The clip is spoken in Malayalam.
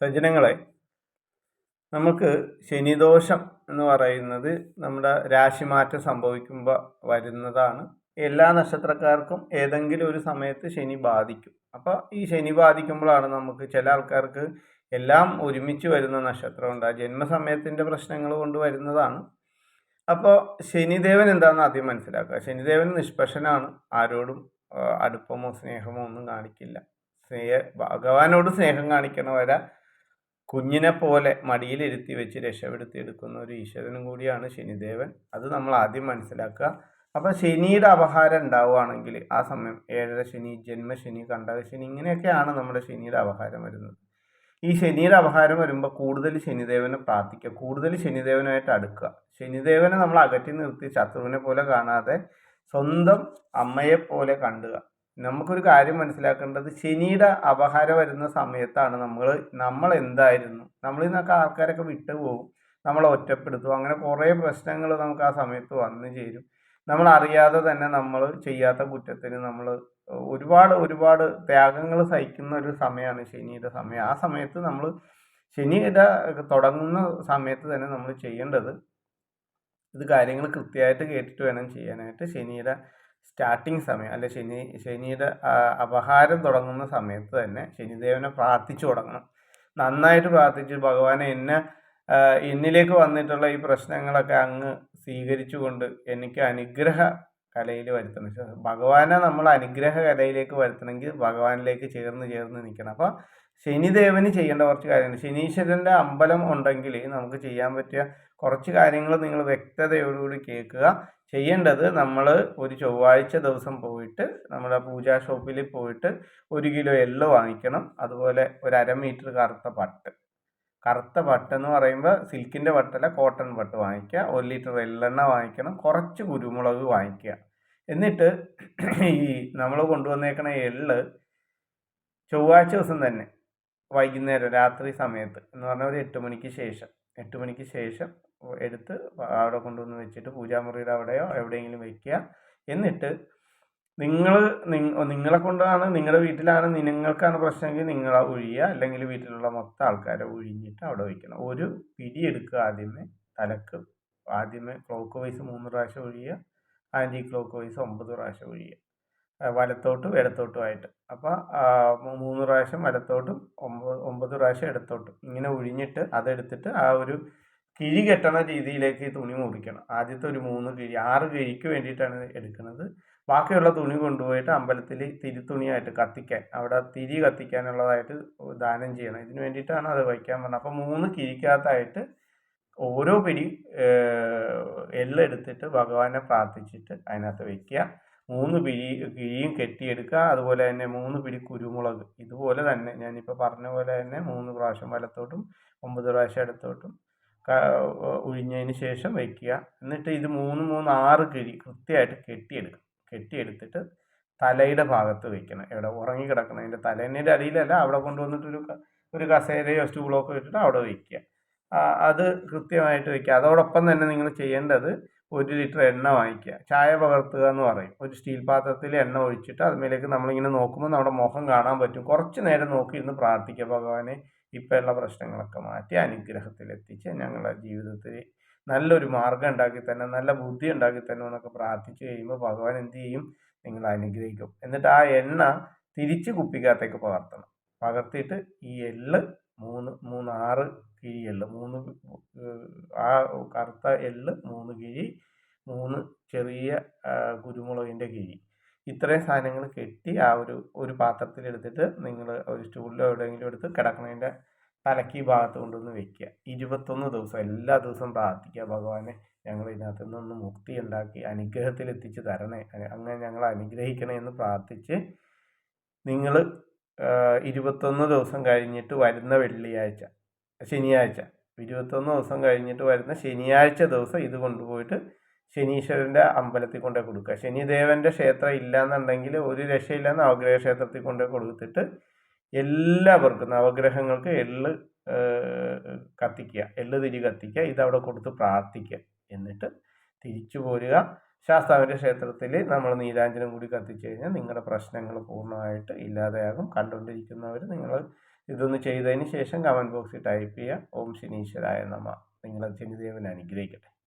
സജ്ജനങ്ങളെ നമുക്ക് ശനിദോഷം എന്ന് പറയുന്നത് നമ്മുടെ രാശിമാറ്റം സംഭവിക്കുമ്പോൾ വരുന്നതാണ്. എല്ലാ നക്ഷത്രക്കാർക്കും ഏതെങ്കിലും ഒരു സമയത്ത് ശനി ബാധിക്കും. അപ്പോൾ ഈ ശനി ബാധിക്കുമ്പോഴാണ് നമുക്ക് ചില ആൾക്കാർക്ക് എല്ലാം ഒരുമിച്ച് വരുന്ന നക്ഷത്രമുണ്ട് ആ ജന്മസമയത്തിന്റെ പ്രശ്നങ്ങൾ കൊണ്ട് വരുന്നതാണ്. അപ്പോൾ ശനിദേവൻ എന്താണെന്ന് ആദ്യം മനസ്സിലാക്കുക. ശനിദേവൻ നിഷ്പക്ഷനാണ്. ആരോടും അടുപ്പമോ സ്നേഹമോ ഒന്നും കാണിക്കില്ല. സ്നേഹ ഭഗവാനോട് സ്നേഹം കാണിക്കണവരെ. കുഞ്ഞിനെ പോലെ മടിയിലിരുത്തി വെച്ച് രക്ഷപ്പെടുത്തി എടുക്കുന്ന ഒരു ഈശ്വരനും കൂടിയാണ് ശനിദേവൻ. അത് നമ്മൾ ആദ്യം മനസ്സിലാക്കുക. അപ്പം ശനിയുടെ അപഹാരം ഉണ്ടാവുകയാണെങ്കിൽ ആ സമയം ഏഴര ശനി ജന്മശനി കണ്ടകശനി ഇങ്ങനെയൊക്കെയാണ് നമ്മുടെ ശനിയുടെ അപഹാരം വരുന്നത്. ഈ ശനിയുടെ അപഹാരം വരുമ്പോൾ കൂടുതൽ ശനിദേവനെ പ്രാർത്ഥിക്കുക കൂടുതൽ ശനിദേവനായിട്ട് അടുക്കുക. ശനിദേവനെ നമ്മൾ അകറ്റി നിർത്തി ശത്രുവിനെ പോലെ കാണാതെ സ്വന്തം അമ്മയെ പോലെ കണ്ടുക. നമുക്കൊരു കാര്യം മനസ്സിലാക്കേണ്ടത് ശനിയുടെ അപഹാരം വരുന്ന സമയത്താണ് നമ്മൾ നമ്മൾ എന്തായിരുന്നു നമ്മളിൽ നിന്നൊക്കെ ആൾക്കാരൊക്കെ വിട്ടുപോകും. നമ്മളെ ഒറ്റപ്പെടുത്തും. അങ്ങനെ കുറേ പ്രശ്നങ്ങൾ നമുക്ക് ആ സമയത്ത് വന്നു ചേരും. നമ്മൾ അറിയാതെ തന്നെ നമ്മൾ ചെയ്യാത്ത കുറ്റത്തിന് നമ്മൾ ഒരുപാട് ഒരുപാട് ത്യാഗങ്ങൾ സഹിക്കുന്ന ഒരു സമയമാണ് ശനിയുടെ സമയം. ആ സമയത്ത് നമ്മൾ ശനിയുടെ തുടങ്ങുന്ന സമയത്ത് തന്നെ നമ്മൾ ചെയ്യേണ്ടത് ഇത് കാര്യങ്ങൾ കൃത്യമായിട്ട് കേട്ടിട്ട് വേണം ചെയ്യാനായിട്ട് ശനിയുടെ സ്റ്റാർട്ടിങ് സമയം അല്ലെ ശനി ശനിയുടെ അപഹാരം തുടങ്ങുന്ന സമയത്ത് തന്നെ ശനിദേവനെ പ്രാർത്ഥിച്ചു തുടങ്ങണം. നന്നായിട്ട് പ്രാർത്ഥിച്ച്. ഭഗവാനെ എന്നെ എന്നിലേക്ക് വന്നിട്ടുള്ള ഈ പ്രശ്നങ്ങളൊക്കെ അങ്ങ് സ്വീകരിച്ചുകൊണ്ട് എനിക്ക് അനുഗ്രഹ കലയിൽ വരുത്തണം. ഭഗവാനെ നമ്മൾ അനുഗ്രഹ കലയിലേക്ക് വരുത്തണമെങ്കിൽ ഭഗവാനിലേക്ക് ചേർന്ന് ചേർന്ന് നിൽക്കണം. അപ്പോൾ ശനിദേവന് ചെയ്യേണ്ട കുറച്ച് കാര്യങ്ങൾ ശനീശ്വരന്റെ അമ്പലം ഉണ്ടെങ്കിൽ നമുക്ക് ചെയ്യാൻ പറ്റിയ കുറച്ച് കാര്യങ്ങൾ നിങ്ങൾ വ്യക്തതയോടുകൂടി കേൾക്കുക. ചെയ്യേണ്ടത് നമ്മൾ ഒരു ചൊവ്വാഴ്ച ദിവസം പോയിട്ട് നമ്മുടെ പൂജാ ഷോപ്പിൽ പോയിട്ട് ഒരു കിലോ എള്ള് വാങ്ങിക്കണം. അതുപോലെ ഒരു അര മീറ്റർ കറുത്ത പട്ട്. കറുത്ത പട്ട് എന്ന് പറയുമ്പോൾ സിൽക്കിന്റെ പട്ടല്ല കോട്ടൺ പട്ട് വാങ്ങിക്കുക. ഒരു ലിറ്റർ എള്ളെണ്ണ വാങ്ങിക്കണം. കുറച്ച് കുരുമുളക് വാങ്ങിക്കുക. എന്നിട്ട് ഈ നമ്മൾ കൊണ്ടുവന്നേക്കണ എള്ള് ചൊവ്വാഴ്ച ദിവസം തന്നെ വൈകുന്നേരം രാത്രി സമയത്ത് എന്ന് പറഞ്ഞാൽ ഒരു എട്ട് മണിക്ക് ശേഷം. എട്ട് മണിക്ക് ശേഷം എടുത്ത് അവിടെ കൊണ്ടുവന്ന് വെച്ചിട്ട് പൂജാമുറിയുടെ അവിടെയോ എവിടെയെങ്കിലും വെക്കുക. എന്നിട്ട് നിങ്ങൾ നിങ്ങളെ കൊണ്ടാണ് നിങ്ങളുടെ വീട്ടിലാണ് നിങ്ങൾക്കാണ് പ്രശ്നമെങ്കിൽ നിങ്ങളെ ഒഴിയുക അല്ലെങ്കിൽ വീട്ടിലുള്ള മൊത്തം ആൾക്കാരെ ഒഴിഞ്ഞിട്ട് അവിടെ വയ്ക്കണം ഒരു പിടി എടുക്കുക ആദ്യമേ. തലക്ക് ആദ്യമേ ക്ലോക്ക് വൈസ് മൂന്ന് പ്രാവശ്യം ഒഴിയുക ആന്റി ക്ലോക്ക് വൈസ് ഒമ്പത് പ്രാവശ്യം ഒഴിയുക വലത്തോട്ടും ഇടത്തോട്ടുമായിട്ട് അപ്പോൾ മൂന്ന് പ്രാവശ്യം വലത്തോട്ടും ഒമ്പത് ഒമ്പത് പ്രാവശ്യം ഇടത്തോട്ടും ഇങ്ങനെ ഒഴിഞ്ഞിട്ട് അതെടുത്തിട്ട് ആ ഒരു കിഴി കെട്ടണ രീതിയിലേക്ക് തുണി മുറിക്കണം. ആദ്യത്തെ ഒരു മൂന്ന് കിഴി ആറ് കിഴിക്ക് വേണ്ടിയിട്ടാണ് എടുക്കുന്നത്. ബാക്കിയുള്ള തുണി കൊണ്ടുപോയിട്ട് അമ്പലത്തിൽ തിരിത്തുണിയായിട്ട് കത്തിക്കാൻ അവിടെ തിരി കത്തിക്കാനുള്ളതായിട്ട് ദാനം ചെയ്യണം. ഇതിന് വേണ്ടിയിട്ടാണ് അത് വയ്ക്കാൻ പറഞ്ഞത്. അപ്പോൾ മൂന്ന് കിഴിക്കകത്തായിട്ട് ഓരോ പിടി എള്ളെടുത്തിട്ട് ഭഗവാനെ പ്രാർത്ഥിച്ചിട്ട് അതിനകത്ത് വയ്ക്കുക മൂന്ന് പിഴി കിഴിയും കെട്ടിയെടുക്കുക. അതുപോലെ തന്നെ മൂന്ന് പിടി കുരുമുളക്. ഇതുപോലെ തന്നെ ഞാനിപ്പോൾ പറഞ്ഞ പോലെ തന്നെ മൂന്ന് പ്രാവശ്യം വലത്തോട്ടും ഒമ്പത് പ്രാവശ്യം ഇടത്തോട്ടും ഒഴിഞ്ഞതിന് ശേഷം വയ്ക്കുക എന്നിട്ട് ഇത് മൂന്ന് മൂന്ന് ആറ് കിഴി കൃത്യമായിട്ട് കെട്ടിയെടുക്കും കെട്ടിയെടുത്തിട്ട് തലയുടെ ഭാഗത്ത് വയ്ക്കണം എവിടെ ഉറങ്ങി കിടക്കണം. അതിന്റെ തലേന്റെ അടിയിലല്ല. അവിടെ കൊണ്ടുവന്നിട്ടൊരു ഒരു കസേരയോ സ്റ്റൂളോ ഒക്കെ ഇട്ടിട്ട് അവിടെ വയ്ക്കുക അത് കൃത്യമായിട്ട് വയ്ക്കുക അതോടൊപ്പം തന്നെ നിങ്ങൾ ചെയ്യേണ്ടത് ഒരു ലിറ്റർ എണ്ണ വാങ്ങിക്കുക. ചായ പകർത്തുക എന്ന് പറയും. ഒരു സ്റ്റീൽ പാത്രത്തിൽ എണ്ണ ഒഴിച്ചിട്ട് അതിലേക്ക് നമ്മളിങ്ങനെ നോക്കുമ്പോൾ നമ്മുടെ മുഖം കാണാൻ പറ്റും. കുറച്ച് നേരം നോക്കിയിരുന്ന് പ്രാർത്ഥിക്കുക ഭഗവാനെ. ഇപ്പോഴുള്ള പ്രശ്നങ്ങളൊക്കെ മാറ്റി അനുഗ്രഹത്തിലെത്തിച്ച് ഞങ്ങളുടെ ജീവിതത്തിൽ നല്ലൊരു മാർഗം ഉണ്ടാക്കി തന്നെ നല്ല ബുദ്ധി ഉണ്ടാക്കി തന്നെ എന്നൊക്കെ പ്രാർത്ഥിച്ചു കഴിയുമ്പോൾ ഭഗവാൻ എന്ത് ചെയ്യും? നിങ്ങൾ അനുഗ്രഹിക്കും. എന്നിട്ട് ആ എണ്ണ തിരിച്ച് കുപ്പിക്കകത്തേക്ക് പകർത്തണം. പകർത്തിയിട്ട് ഈ എള്ള് മൂന്ന് മൂന്ന് ആറ് കിഴി എള്ള് മൂന്ന് ആ കറുത്ത എള്ള് മൂന്ന് കിഴി മൂന്ന് ചെറിയ കുരുമുളകിന്റെ കിഴി. ഇത്രയും സാധനങ്ങൾ കെട്ടി ആ ഒരു ഒരു പാത്രത്തിൽ എടുത്തിട്ട് നിങ്ങൾ ഒരു സ്റ്റൂളിലോ എവിടെയെങ്കിലും എടുത്ത് കിടക്കണതിന്റെ ഈ ഭാഗത്ത് കൊണ്ടുവന്ന് വെക്കുക. ഇരുപത്തൊന്ന് ദിവസം എല്ലാ ദിവസവും പ്രാർത്ഥിക്കുക. ഭഗവാനെ ഞങ്ങൾ ഇതിനകത്ത് നിന്നൊന്ന് മുക്തി ഉണ്ടാക്കി അനുഗ്രഹത്തിൽ എത്തിച്ച് തരണേ. അങ്ങനെ ഞങ്ങൾ അനുഗ്രഹിക്കണേ എന്ന് പ്രാർത്ഥിച്ച് നിങ്ങൾ ഇരുപത്തൊന്ന് ദിവസം കഴിഞ്ഞിട്ട് വരുന്ന വെള്ളിയാഴ്ച ശനിയാഴ്ച. ഇരുപത്തൊന്ന് ദിവസം കഴിഞ്ഞിട്ട് വരുന്ന ശനിയാഴ്ച ദിവസം ഇത് കൊണ്ടുപോയിട്ട് ശനീശ്വരന്റെ അമ്പലത്തിൽ കൊണ്ടേ കൊടുക്കുക. ശനിദേവന്റെ ക്ഷേത്രം ഇല്ലയെന്നുണ്ടെങ്കിൽ ഒരു രക്ഷയില്ല നവഗ്രഹ ക്ഷേത്രത്തിൽ കൊണ്ടേ കൊടുത്തിട്ട് എല്ലാവർക്കും നവഗ്രഹങ്ങൾക്ക് എള്ള് കത്തിക്കുക. എള്ള് തിരി കത്തിക്കുക. ഇതവിടെ കൊടുത്ത് പ്രാർത്ഥിക്കുക. എന്നിട്ട് തിരിച്ചു പോരുക. ശാസ്താവിന്റെ ക്ഷേത്രത്തിൽ നമ്മൾ നീരാഞ്ജനം കൂടി കത്തിച്ചു കഴിഞ്ഞാൽ നിങ്ങളുടെ പ്രശ്നങ്ങൾ പൂർണമായിട്ട് ഇല്ലാതെയാകും. കണ്ടുകൊണ്ടിരിക്കുന്നവർ നിങ്ങൾ ഇതൊന്ന് ചെയ്തതിന് ശേഷം കമന്റ് ബോക്സിൽ ടൈപ്പ് ചെയ്യുക. ഓം ശനീശ്വരായ നമ. നിങ്ങളെ ശനിദേവൻ അനുഗ്രഹിക്കട്ടെ.